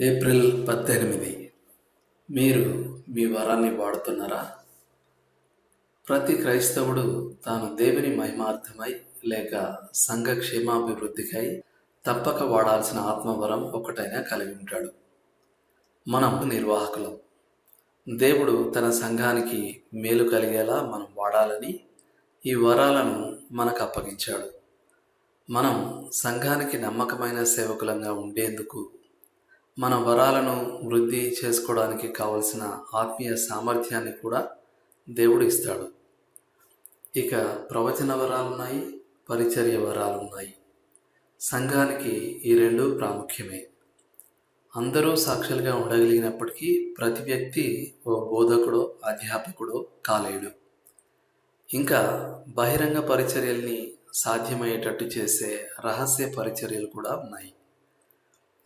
April పద్దెనిమిది. మీరు మీ వరాన్ని వాడుతున్నారా? ప్రతి క్రైస్తవుడు తాను దేవుని మహిమార్థమై లేక సంఘ క్షేమాభివృద్ధికై తప్పక వాడాల్సిన ఆత్మవరం ఒకటైనా కలిగి ఉంటాడు. మనం నిర్వాహకులం. దేవుడు తన సంఘానికి మేలు కలిగేలా మనం వాడాలని ఈ వరాలను మనకు అప్పగించాడు. మనం సంఘానికి నమ్మకమైన సేవకులంగా ఉండేందుకు మన వరాలను వృద్ధి చేసుకోవడానికి కావలసిన ఆత్మీయ సామర్థ్యాన్ని కూడా దేవుడు ఇస్తాడు. ఇక ప్రవచన వరాలు ఉన్నాయి పరిచర్య వరాలు ఉన్నాయి సంఘానికి ఈ రెండు ప్రాముఖ్యమే. అందరూ సాక్షులుగా ఉండగలిగినప్పటికీ ప్రతి వ్యక్తి ఓ బోధకుడో అధ్యాపకుడో కాలేడు ఇంకా బహిరంగ పరిచర్యల్ని సాధ్యమయ్యేటట్టు చేసే రహస్య పరిచర్యలు కూడా ఉన్నాయి.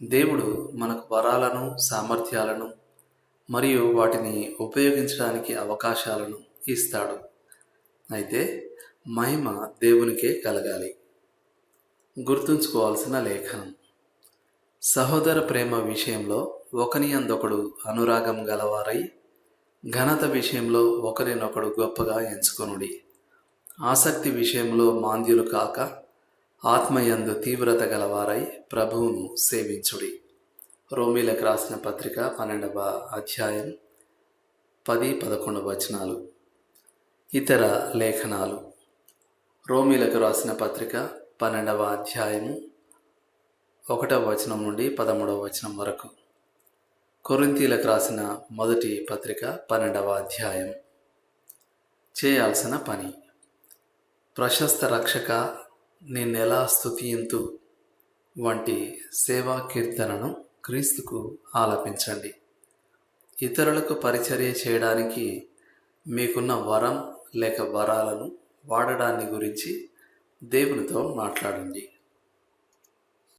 దేవుడు మనకు వరాలను సామర్థ్యాలను మరియు వాటిని ఉపయోగించడానికి అవకాశాలను ఇస్తాడు. అయితే మహిమ దేవునికే కలగాలి. గుర్తుంచుకోవాల్సిన లేఖనం. సహోదర ప్రేమ విషయంలో ఒకని అందొకడు అనురాగం గలవారై ఘనత విషయంలో ఒకరినొకడు గొప్పగా ఎంచుకొనుడి. ఆసక్తి విషయంలో మాంద్యులు కాక ఆత్మయందు తీవ్రత గలవారై ప్రభువును సేవించుడి. రోమిలకు రాసిన పత్రిక పన్నెండవ అధ్యాయం పది పదకొండు వచనాలు. ఇతర లేఖనాలు. రోమిలకు రాసిన పత్రిక పన్నెండవ అధ్యాయము ఒకటవ వచనం నుండి పదమూడవ వచనం వరకు. కొరింతీలకు రాసిన మొదటి పత్రిక పన్నెండవ అధ్యాయం. చేయాల్సిన పని. ప్రశస్త రక్షక నిన్నెలా స్థుతియంతు వంటి సేవా కీర్తనను క్రీస్తుకు ఆలపించండి. ఇతరులకు పరిచర్య చేయడానికి మీకున్న వరం లేక వరాలను వాడడాన్ని గురించి దేవునితో మాట్లాడండి.